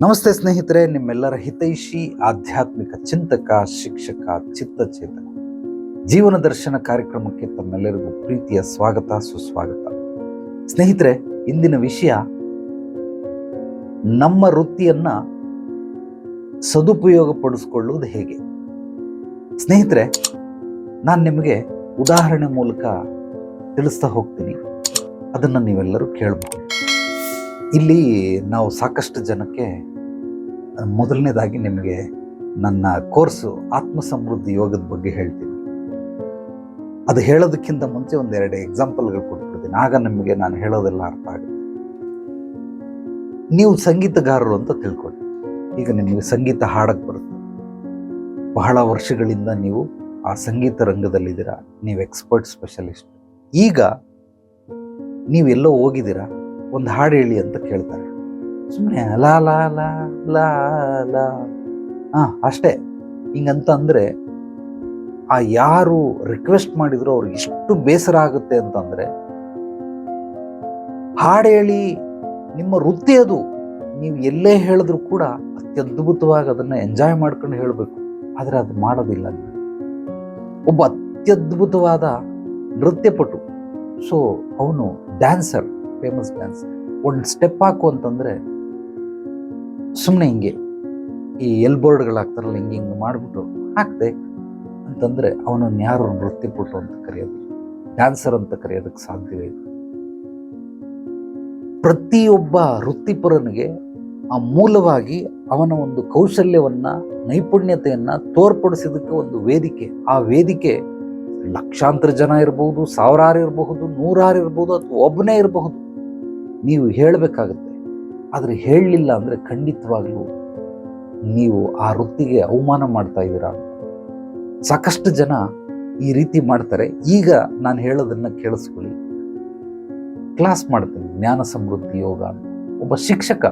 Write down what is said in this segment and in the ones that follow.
ನಮಸ್ತೆ ಸ್ನೇಹಿತರೆ, ನಿಮ್ಮೆಲ್ಲರ ಹಿತೈಷಿ, ಆಧ್ಯಾತ್ಮಿಕ ಚಿಂತಕ, ಶಿಕ್ಷಕ, ಚಿತ್ತಚೇತನ. ಜೀವನ ದರ್ಶನ ಕಾರ್ಯಕ್ರಮಕ್ಕೆ ತಮ್ಮೆಲ್ಲರಿಗೂ ಪ್ರೀತಿಯ ಸ್ವಾಗತ, ಸುಸ್ವಾಗತ. ಸ್ನೇಹಿತರೆ, ಇಂದಿನ ವಿಷಯ ನಮ್ಮ ವೃತ್ತಿಯನ್ನ ಸದುಪಯೋಗ ಪಡಿಸ್ಕೊಳ್ಳುವುದು ಹೇಗೆ? ಸ್ನೇಹಿತರೆ, ನಾನು ನಿಮಗೆ ಉದಾಹರಣೆ ಮೂಲಕ ತಿಳಿಸ್ತಾ ಹೋಗ್ತೀನಿ. ಅದನ್ನು ನೀವೆಲ್ಲರೂ ಕೇಳಬಹುದು ಇಲ್ಲಿ ನಾವು ಸಾಕಷ್ಟು ಜನಕ್ಕೆ ಮೊದಲನೇದಾಗಿ ನಿಮಗೆ ನನ್ನ ಕೋರ್ಸು ಆತ್ಮ ಸಮೃದ್ಧಿ ಯೋಗದ ಬಗ್ಗೆ ಹೇಳ್ತೀನಿ. ಅದು ಹೇಳೋದಕ್ಕಿಂತ ಮುಂಚೆ ಒಂದೆರಡು ಎಕ್ಸಾಂಪಲ್ಗಳು ಕೊಟ್ಬಿಡ್ತೀನಿ. ಆಗ ನಿಮಗೆ ನಾನು ಹೇಳೋದೆಲ್ಲ ಅರ್ಥ ಆಗುತ್ತೆ. ನೀವು ಸಂಗೀತಗಾರರು ಅಂತ ತಿಳ್ಕೊಳ್ಳಿ. ಈಗ ನಿಮಗೆ ಸಂಗೀತ ಹಾಡಕ್ಕೆ ಬರುತ್ತೆ. ಬಹಳ ವರ್ಷಗಳಿಂದ ನೀವು ಆ ಸಂಗೀತ ರಂಗದಲ್ಲಿದ್ದೀರಾ. ನೀವು ಎಕ್ಸ್ಪರ್ಟ್ ಸ್ಪೆಷಲಿಸ್ಟ್ ಈಗ ನೀವೆಲ್ಲೋ ಹೋಗಿದ್ದೀರಾ. ಒಂದು ಹಾಡು ಹೇಳಿ ಅಂತ ಕೇಳ್ತಾರೆ. ಸುಮ್ಮನೆ ಲಾ ಲಾ ಲಾ ಲಾ ಲಾ. ಹಾಂ, ಅಷ್ಟೇ. ಹಿಂಗಂತ ಅಂದರೆ ಆ ಯಾರು ರಿಕ್ವೆಸ್ಟ್ ಮಾಡಿದ್ರು ಅವ್ರಿಗೆ ಎಷ್ಟು ಬೇಸರ ಆಗುತ್ತೆ ಅಂತಂದರೆ ಹಾಡು ಹೇಳಿ ನಿಮ್ಮ ವೃತ್ತಿ ಅದು. ನೀವು ಎಲ್ಲೇ ಹೇಳಿದ್ರು ಕೂಡ ಅತ್ಯದ್ಭುತವಾಗಿ ಅದನ್ನು ಎಂಜಾಯ್ ಮಾಡ್ಕೊಂಡು ಹೇಳಬೇಕು. ಆದರೆ ಅದು ಮಾಡೋದಿಲ್ಲ ಒಬ್ಬ ಅತ್ಯದ್ಭುತವಾದ ನೃತ್ಯಪಟು. ಸೊ ಅವನು ಡ್ಯಾನ್ಸರ್ ಫೇಮಸ್ ಡ್ಯಾನ್ಸ್ ಒಂದು ಸ್ಟೆಪ್ ಹಾಕು ಅಂತಂದರೆ ಸುಮ್ಮನೆ ಹಿಂಗೆ ಈ ಎಲ್ ಬೋರ್ಡ್ಗಳು ಹಾಕ್ತಾರಲ್ಲ ಹಿಂಗೆ ಹಿಂಗೆ ಮಾಡಿಬಿಟ್ಟು ಹಾಕ್ದೆ ಅಂತಂದರೆ, ಅವನನ್ನು ಯಾರು ನೃತ್ಯಪಟು ಅಂತ ಕರೆಯೋದು ಡ್ಯಾನ್ಸರ್ ಅಂತ ಕರೆಯೋದಕ್ಕೆ ಸಾಧ್ಯವೇ ಇಲ್ಲ. ಪ್ರತಿಯೊಬ್ಬ ವೃತ್ತಿಪರನಿಗೆ ಆ ಮೂಲವಾಗಿ ಅವನ ಒಂದು ಕೌಶಲ್ಯವನ್ನ, ನೈಪುಣ್ಯತೆಯನ್ನ ತೋರ್ಪಡಿಸಿದಕ್ಕೆ ಒಂದು ವೇದಿಕೆ. ಆ ವೇದಿಕೆ ಲಕ್ಷಾಂತರ ಜನ ಇರಬಹುದು ಸಾವಿರಾರು ಇರಬಹುದು ನೂರಾರು ಇರಬಹುದು ಅಥವಾ ಒಬ್ಬನೇ ಇರಬಹುದು. ನೀವು ಹೇಳಬೇಕಾಗತ್ತೆ. ಆದರೆ ಹೇಳಲಿಲ್ಲ ಅಂದರೆ ಖಂಡಿತವಾಗ್ಲೂ ನೀವು ಆ ವೃತ್ತಿಗೆ ಅವಮಾನ ಮಾಡ್ತಾ ಇದ್ದೀರಾ? ಸಾಕಷ್ಟು ಜನ ಈ ರೀತಿ ಮಾಡ್ತಾರೆ. ಈಗ ನಾನು ಹೇಳೋದನ್ನು ಕೇಳಿಸ್ಕೊಳ್ಳಿ. ಕ್ಲಾಸ್ ಮಾಡ್ತೀನಿ, ಜ್ಞಾನ ಸಮೃದ್ಧಿ ಯೋಗ ಒಬ್ಬ ಶಿಕ್ಷಕ.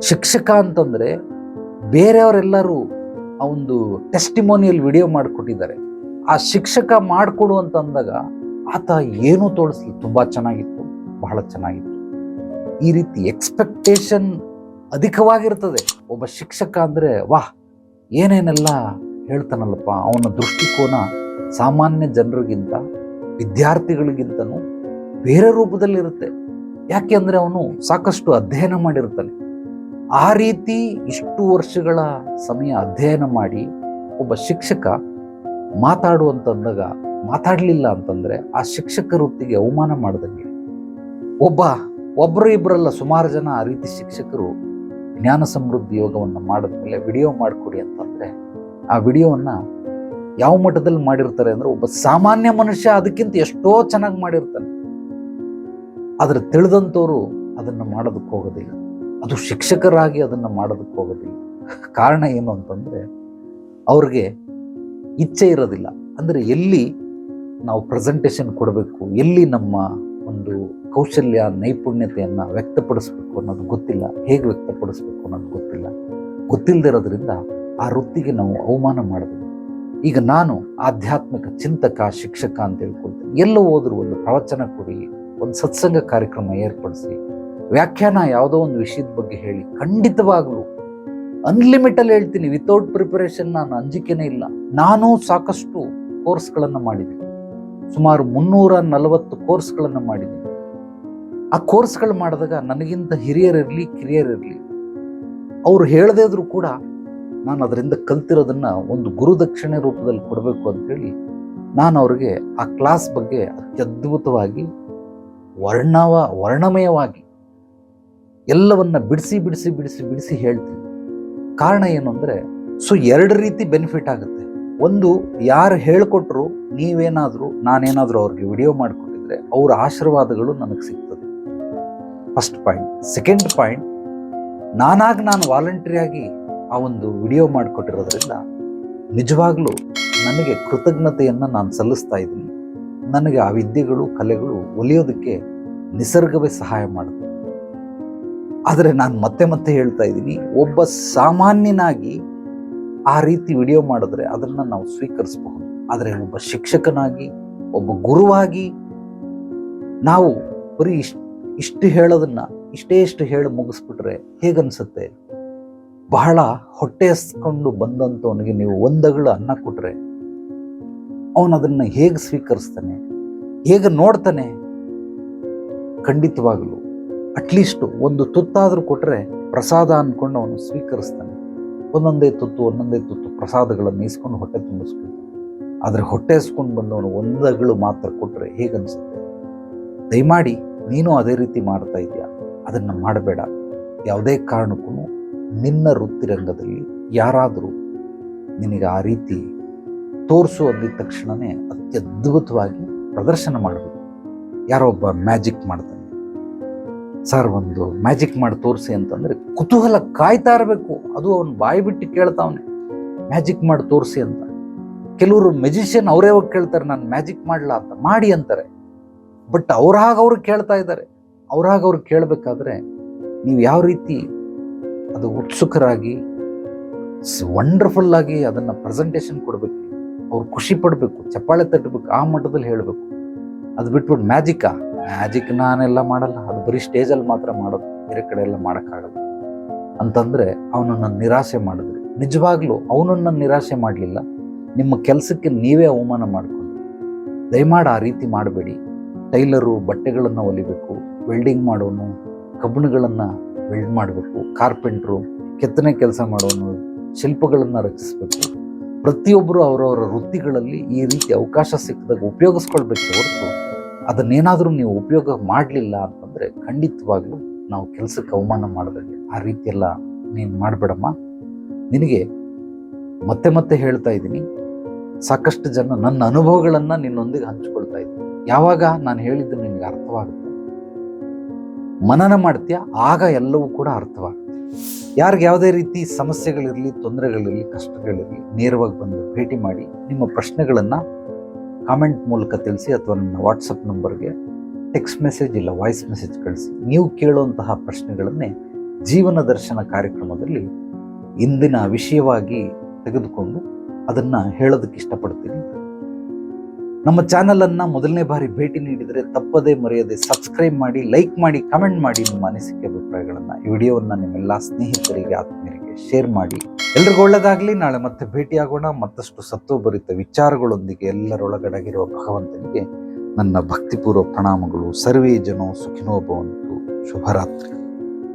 ಶಿಕ್ಷಕ ಅಂತಂದರೆ ಬೇರೆಯವರೆಲ್ಲರೂ ಆ ಒಂದು ಟೆಸ್ಟಿಮೋನಿಯಲ್ ವಿಡಿಯೋ ಮಾಡಿಕೊಟ್ಟಿದ್ದಾರೆ. ಆ ಶಿಕ್ಷಕ ಮಾಡಿಕೊಡು ಅಂತ ಅಂದಾಗ ಆತ ಏನೂ ತೋರಿಸ್ಲಿ ತುಂಬ ಚೆನ್ನಾಗಿತ್ತು. ಬಹಳ ಚೆನ್ನಾಗಿತ್ತು. ಈ ರೀತಿ ಎಕ್ಸ್ಪೆಕ್ಟೇಷನ್ ಅಧಿಕವಾಗಿರ್ತದೆ. ಒಬ್ಬ ಶಿಕ್ಷಕ ಅಂದರೆ, ವಾಹ್, ಏನೇನೆಲ್ಲ ಹೇಳ್ತಾನಲ್ಲಪ್ಪ, ಅವನ ದೃಷ್ಟಿಕೋನ ಸಾಮಾನ್ಯ ಜನರಿಗಿಂತ, ವಿದ್ಯಾರ್ಥಿಗಳಿಗಿಂತನೂ ಬೇರೆ ರೂಪದಲ್ಲಿರುತ್ತೆ. ಯಾಕೆ ಅಂದರೆ ಅವನು ಸಾಕಷ್ಟು ಅಧ್ಯಯನ ಮಾಡಿರ್ತಾನೆ. ಆ ರೀತಿ ಇಷ್ಟು ವರ್ಷಗಳ ಸಮಯ ಅಧ್ಯಯನ ಮಾಡಿ ಒಬ್ಬ ಶಿಕ್ಷಕ ಮಾತಾಡುವಂತಂದಾಗ, ಮಾತಾಡಲಿಲ್ಲ ಅಂತಂದರೆ ಆ ಶಿಕ್ಷಕ ವೃತ್ತಿಗೆ ಅವಮಾನ ಮಾಡ್ದಂಗೆ. ಒಬ್ಬ ಒಬ್ಬರು ಇಬ್ಬರಲ್ಲ ಸುಮಾರು ಜನ ಆ ರೀತಿ ಶಿಕ್ಷಕರು ಜ್ಞಾನ ಸಮೃದ್ಧಿ ಯೋಗವನ್ನು ಮಾಡಿದ ಮೇಲೆ ವಿಡಿಯೋ ಮಾಡಿಕೊಡಿ ಅಂತಂದರೆ ಆ ವಿಡಿಯೋವನ್ನು ಯಾವ ಮಟ್ಟದಲ್ಲಿ ಮಾಡಿರ್ತಾರೆ ಅಂದರೆ ಒಬ್ಬ ಸಾಮಾನ್ಯ ಮನುಷ್ಯ ಅದಕ್ಕಿಂತ ಎಷ್ಟೋ ಚೆನ್ನಾಗಿ ಮಾಡಿರ್ತಾನೆ. ಆದರೆ ತಿಳಿದಂಥವ್ರು ಅದನ್ನು ಮಾಡೋದಕ್ಕೆ ಹೋಗೋದಿಲ್ಲ. ಅದು ಶಿಕ್ಷಕರಾಗಿ ಅದನ್ನು ಮಾಡೋದಕ್ಕೆ ಹೋಗೋದಿಲ್ಲ. ಕಾರಣ ಏನು ಅಂತಂದರೆ, ಅವ್ರಿಗೆ ಇಚ್ಛೆ ಇರೋದಿಲ್ಲ. ಅಂದರೆ ಎಲ್ಲಿ ನಾವು ಪ್ರೆಸೆಂಟೇಷನ್ ಕೊಡಬೇಕು, ಎಲ್ಲಿ ನಮ್ಮ ಒಂದು ಕೌಶಲ್ಯ, ನೈಪುಣ್ಯತೆಯನ್ನು ವ್ಯಕ್ತಪಡಿಸ್ಬೇಕು ಅನ್ನೋದು ಗೊತ್ತಿಲ್ಲ. ಹೇಗೆ ವ್ಯಕ್ತಪಡಿಸ್ಬೇಕು ಅನ್ನೋದು ಗೊತ್ತಿಲ್ಲ. ಗೊತ್ತಿಲ್ಲದಿರೋದ್ರಿಂದ ಆ ವೃತ್ತಿಗೆ ನಾವು ಅವಮಾನ ಮಾಡಬೇಕು. ಈಗ ನಾನು ಆಧ್ಯಾತ್ಮಿಕ ಚಿಂತಕ, ಶಿಕ್ಷಕ ಅಂತ ಹೇಳ್ಕೊಳ್ತೇನೆ. ಎಲ್ಲೋ ಹೋದರೂ ಒಂದು ಪ್ರವಚನ ಕೊಡಿ, ಒಂದು ಸತ್ಸಂಗ ಕಾರ್ಯಕ್ರಮ ಏರ್ಪಡಿಸಿ, ವ್ಯಾಖ್ಯಾನ ಯಾವುದೋ ಒಂದು ವಿಷಯದ ಬಗ್ಗೆ ಹೇಳಿ, ಖಂಡಿತವಾಗಲೂ ಅನ್ಲಿಮಿಟಲ್ಲಿ ಹೇಳ್ತೀನಿ ವಿತೌಟ್ ಪ್ರಿಪರೇಷನ್ ನಾನು ಅಂಜಿಕೆನೇ ಇಲ್ಲ. ನಾನು ಸಾಕಷ್ಟು ಕೋರ್ಸ್ಗಳನ್ನು ಮಾಡಿದ್ದೀನಿ. ಸುಮಾರು ಮುನ್ನೂರ ನಲವತ್ತು ಕೋರ್ಸ್ಗಳನ್ನು ಮಾಡಿದ್ದೀನಿ. ಆ ಕೋರ್ಸ್ಗಳು ಮಾಡಿದಾಗ ನನಗಿಂತ ಹಿರಿಯರಿರಲಿ ಕಿರಿಯರಿರಲಿ ಅವರು ಹೇಳದೇ ಇದ್ರು ಕೂಡ ನಾನು ಅದರಿಂದ ಕಲ್ತಿರೋದನ್ನು ಒಂದು ಗುರುದಕ್ಷಿಣೆ ರೂಪದಲ್ಲಿ ಕೊಡಬೇಕು ಅಂತೇಳಿ ನಾನು ಅವ್ರಿಗೆ ಆ ಕ್ಲಾಸ್ ಬಗ್ಗೆ ಅತ್ಯದ್ಭುತವಾಗಿ, ವರ್ಣವ, ವರ್ಣಮಯವಾಗಿ ಎಲ್ಲವನ್ನು ಬಿಡಿಸಿ ಬಿಡಿಸಿ ಬಿಡಿಸಿ ಬಿಡಿಸಿ ಹೇಳ್ತೀನಿ. ಕಾರಣ ಏನು ಅಂದರೆ, ಸೊ ಎರಡು ರೀತಿ ಬೆನಿಫಿಟ್ ಆಗುತ್ತೆ. ಒಂದು, ಯಾರು ಹೇಳಿಕೊಟ್ರು ನೀವೇನಾದರೂ, ನಾನೇನಾದರೂ ಅವ್ರಿಗೆ ವಿಡಿಯೋ ಮಾಡಿಕೊಟ್ಟಿದ್ರೆ ಅವ್ರ ಆಶೀರ್ವಾದಗಳು ನನಗೆ ಸಿಗ್ತದೆ. ಫಸ್ಟ್ ಪಾಯಿಂಟ್ ಸೆಕೆಂಡ್ ಪಾಯಿಂಟ್ ನಾನಾಗಿ ನಾನು ವಾಲಂಟ್ರಿಯಾಗಿ ಆ ಒಂದು ವಿಡಿಯೋ ಮಾಡಿಕೊಟ್ಟಿರೋದ್ರಿಂದ ನಿಜವಾಗ್ಲೂ ನನಗೆ ಕೃತಜ್ಞತೆಯನ್ನು ನಾನು ಸಲ್ಲಿಸ್ತಾ ಇದ್ದೀನಿ. ನನಗೆ ಆ ವಿದ್ಯೆಗಳು, ಕಲೆಗಳು ಒಲಿಯೋದಕ್ಕೆ ನಿಸರ್ಗವೇ ಸಹಾಯ ಮಾಡುತ್ತೆ. ಆದರೆ ನಾನು ಮತ್ತೆ ಮತ್ತೆ ಹೇಳ್ತಾ ಇದ್ದೀನಿ, ಒಬ್ಬ ಸಾಮಾನ್ಯನಾಗಿ ಆ ರೀತಿ ವಿಡಿಯೋ ಮಾಡಿದ್ರೆ ಅದನ್ನು ನಾವು ಸ್ವೀಕರಿಸಬಹುದು. ಆದರೆ ಒಬ್ಬ ಶಿಕ್ಷಕನಾಗಿ, ಒಬ್ಬ ಗುರುವಾಗಿ ನಾವು ಬರೀ ಇಷ್ಟು ಹೇಳೋದನ್ನ ಇಷ್ಟೇ ಇಷ್ಟು ಹೇಳಿ ಮುಗಿಸ್ಬಿಟ್ರೆ ಹೇಗನ್ಸುತ್ತೆ? ಬಹಳ ಹೊಟ್ಟೆ ಹಸ್ಕೊಂಡು ಬಂದಂಥವನಿಗೆ ನೀವು ಒಂದಗಳು ಅನ್ನ ಕೊಟ್ರೆ ಅವನು ಅದನ್ನ ಹೇಗೆ ಸ್ವೀಕರಿಸ್ತಾನೆ? ಹೇಗೆ ನೋಡ್ತಾನೆ? ಖಂಡಿತವಾಗಲು ಅಟ್ಲೀಸ್ಟ್ ಒಂದು ತುತ್ತಾದರೂ ಕೊಟ್ಟರೆ ಪ್ರಸಾದ ಅಂದ್ಕೊಂಡು ಅವನು ಸ್ವೀಕರಿಸ್ತಾನೆ. ಒಂದೊಂದೇ ತುತ್ತು ಒಂದೊಂದೇ ತುತ್ತು ಪ್ರಸಾದಗಳನ್ನು ಇಸ್ಕೊಂಡು ಹೊಟ್ಟೆ ತುಂಬಿಸ್ಕೊಳ್ತಾನೆ ಆದರೆ ಹೊಟ್ಟೆ ಹಸ್ಕೊಂಡು ಬಂದವನು ಒಂದಗಳು ಮಾತ್ರ ಕೊಟ್ಟರೆ ಹೇಗನ್ಸುತ್ತೆ? ದಯಮಾಡಿ ನೀನು ಅದೇ ರೀತಿ ಮಾಡ್ತಾ ಇದೆಯಾ ಅದನ್ನು ಮಾಡಬೇಡ. ಯಾವುದೇ ಕಾರಣಕ್ಕೂ ನಿನ್ನ ವೃತ್ತಿರಂಗದಲ್ಲಿ ಯಾರಾದರೂ ನಿನಗೆ ಆ ರೀತಿ ತೋರಿಸು ತಕ್ಷಣವೇ ಅತ್ಯದ್ಭುತವಾಗಿ ಪ್ರದರ್ಶನ ಮಾಡಬೇಕು. ಯಾರೋ ಒಬ್ಬ ಮ್ಯಾಜಿಕ್ ಮಾಡ್ತಾನೆ. ಸರ್, ಒಂದು ಮ್ಯಾಜಿಕ್ ಮಾಡಿ ತೋರಿಸಿ ಅಂತಂದರೆ ಕುತೂಹಲ ಕಾಯ್ತಾ ಇರಬೇಕು. ಅದು ಅವನು ಬಾಯಿ ಬಿಟ್ಟು ಕೇಳ್ತಾವನೆ. ಮ್ಯಾಜಿಕ್ ಮಾಡಿ ತೋರಿಸಿ ಅಂತ. ಕೆಲವರು ಮೆಜಿಷಿಯನ್ ಅವರೇ ಹೋಗಿ ಕೇಳ್ತಾರೆ, ನಾನು ಮ್ಯಾಜಿಕ್ ಮಾಡಲ ಅಂತ. ಮಾಡಿ ಅಂತಾರೆ. ಬಟ್ ಅವ್ರಾಗ ಅವ್ರು ಕೇಳ್ತಾ ಇದ್ದಾರೆ. ಅವ್ರಾಗ ಅವ್ರು ಕೇಳಬೇಕಾದ್ರೆ ನೀವು ಯಾವ ರೀತಿ ಅದು ಉತ್ಸುಕರಾಗಿ ವಂಡರ್ಫುಲ್ ಆಗಿ ಅದನ್ನು ಪ್ರೆಸೆಂಟೇಷನ್ ಕೊಡಬೇಕು, ಅವ್ರು ಖುಷಿ ಪಡಬೇಕು, ಚಪ್ಪಾಳೆ ತಟ್ಟಬೇಕು ಆ ಮಟ್ಟದಲ್ಲಿ ಹೇಳಬೇಕು. ಅದು ಬಿಟ್ಬಿಟ್ಟು ಮ್ಯಾಜಿಕ್ಕಾ ಮ್ಯಾಜಿಕ್ ನಾನೆಲ್ಲ ಮಾಡಲ್ಲ. ಅದು ಬರೀ ಸ್ಟೇಜಲ್ಲಿ ಮಾತ್ರ ಮಾಡೋದು. ಬೇರೆ ಕಡೆ ಎಲ್ಲ ಮಾಡೋಕ್ಕಾಗಲ್ಲ. ಅಂತಂದರೆ ಅವನನ್ನು ನಿರಾಸೆ ಮಾಡಿದ್ರಿ. ನಿಜವಾಗ್ಲೂ ಅವನನ್ನು ನಿರಾಸೆ ಮಾಡಲಿಲ್ಲ. ನಿಮ್ಮ ಕೆಲಸಕ್ಕೆ ನೀವೇ ಅವಮಾನ ಮಾಡಿಕೊಂಡು. ದಯಮಾಡಿ ಆ ರೀತಿ ಮಾಡಬೇಡಿ. ಟೈಲರು ಬಟ್ಟೆಗಳನ್ನು ಹೊಲಿಬೇಕು ವೆಲ್ಡಿಂಗ್ ಮಾಡೋನು, ಕಬ್ಬಣಗಳನ್ನು ವೆಲ್ಡ್ ಮಾಡಬೇಕು ಕಾರ್ಪೆಂಟ್ರು ಕೆತ್ತನೆ ಕೆಲಸ ಮಾಡೋನು, ಶಿಲ್ಪಗಳನ್ನು ರಚಿಸಬೇಕು. ಪ್ರತಿಯೊಬ್ಬರು ಅವರವರ ವೃತ್ತಿಗಳಲ್ಲಿ ಈ ರೀತಿ ಅವಕಾಶ ಸಿಕ್ಕಿದಾಗ ಉಪಯೋಗಿಸ್ಕೊಳ್ಬೇಕು ಹೊರತು ಅದನ್ನೇನಾದರೂ ನೀವು ಉಪಯೋಗ ಮಾಡಲಿಲ್ಲ ಅಂತಂದರೆ ಖಂಡಿತವಾಗಲೂ ನಾವು ಕೆಲಸಕ್ಕೆ ಅವಮಾನ ಮಾಡಿದಂಗೆ ಆ ರೀತಿಯೆಲ್ಲ ನೀನು ಮಾಡಬೇಡಮ್ಮ. ನಿನಗೆ ಮತ್ತೆ ಮತ್ತೆ ಹೇಳ್ತಾ ಇದ್ದೀನಿ, ಸಾಕಷ್ಟು ಜನ ನನ್ನ ಅನುಭವಗಳನ್ನು ನಿನ್ನೊಂದಿಗೆ ಹಂಚ್ಕೊಳ್ತಾ ಇದ್ದೀನಿ ಯಾವಾಗ ನಾನು ಹೇಳಿದ್ದು ನಿನಗೆ ಅರ್ಥವಾಗುತ್ತೆ? ಮನನ ಮಾಡ್ತೀಯ? ಆಗ ಎಲ್ಲವೂ ಕೂಡ ಅರ್ಥವಾಗುತ್ತೆ. ಯಾರಿಗೆ ಯಾವುದೇ ರೀತಿ ಸಮಸ್ಯೆಗಳಿರಲಿ, ತೊಂದರೆಗಳಿರಲಿ, ಕಷ್ಟಗಳಿರಲಿ, ನೇರವಾಗಿ ಬಂದು ಭೇಟಿ ಮಾಡಿ ನಿಮ್ಮ ಪ್ರಶ್ನೆಗಳನ್ನು ಕಾಮೆಂಟ್ ಮೂಲಕ ತಿಳಿಸಿ ಅಥವಾ ನನ್ನ ವಾಟ್ಸಪ್ ನಂಬರ್ಗೆ ಟೆಕ್ಸ್ಟ್ ಮೆಸೇಜ್ ಇಲ್ಲ ವಾಯ್ಸ್ ಮೆಸೇಜ್ ಕಳಿಸಿ. ನೀವು ಕೇಳುವಂತಹ ಪ್ರಶ್ನೆಗಳನ್ನೇ ಜೀವನ ದರ್ಶನ ಕಾರ್ಯಕ್ರಮದಲ್ಲಿ ಇಂದಿನ ವಿಷಯವಾಗಿ ತೆಗೆದುಕೊಂಡು ಅದನ್ನು ಹೇಳೋದಕ್ಕೆ ಇಷ್ಟಪಡ್ತೀನಿ. ನಮ್ಮ ಚಾನಲನ್ನು ಮೊದಲನೇ ಬಾರಿ ಭೇಟಿ ನೀಡಿದರೆ ತಪ್ಪದೇ ಮರೆಯದೆ ಸಬ್ಸ್ಕ್ರೈಬ್ ಮಾಡಿ ಲೈಕ್ ಮಾಡಿ ಕಮೆಂಟ್ ಮಾಡಿ ನಿಮ್ಮ ಅನಿಸಿಕೆ ಅಭಿಪ್ರಾಯಗಳನ್ನು ಈ ವಿಡಿಯೋವನ್ನು ನಿಮ್ಮೆಲ್ಲ ಸ್ನೇಹಿತರಿಗೆ, ಆತ್ಮೀಯರಿಗೆ ಶೇರ್ ಮಾಡಿ. ಎಲ್ರಿಗೂ ಒಳ್ಳೆಯದಾಗಲಿ ನಾಳೆ ಮತ್ತೆ ಭೇಟಿಯಾಗೋಣ. ಮತ್ತಷ್ಟು ಸತ್ವಭರಿತ ವಿಚಾರಗಳೊಂದಿಗೆ ಎಲ್ಲರೊಳಗಡಗಿರುವ ಭಗವಂತನಿಗೆ ನನ್ನ ಭಕ್ತಿಪೂರ್ವ ಪ್ರಣಾಮಗಳು. ಸರ್ವೇ ಜನೋ ಸುಖಿನೋ ಭವಂತು. ಶುಭರಾತ್ರಿ.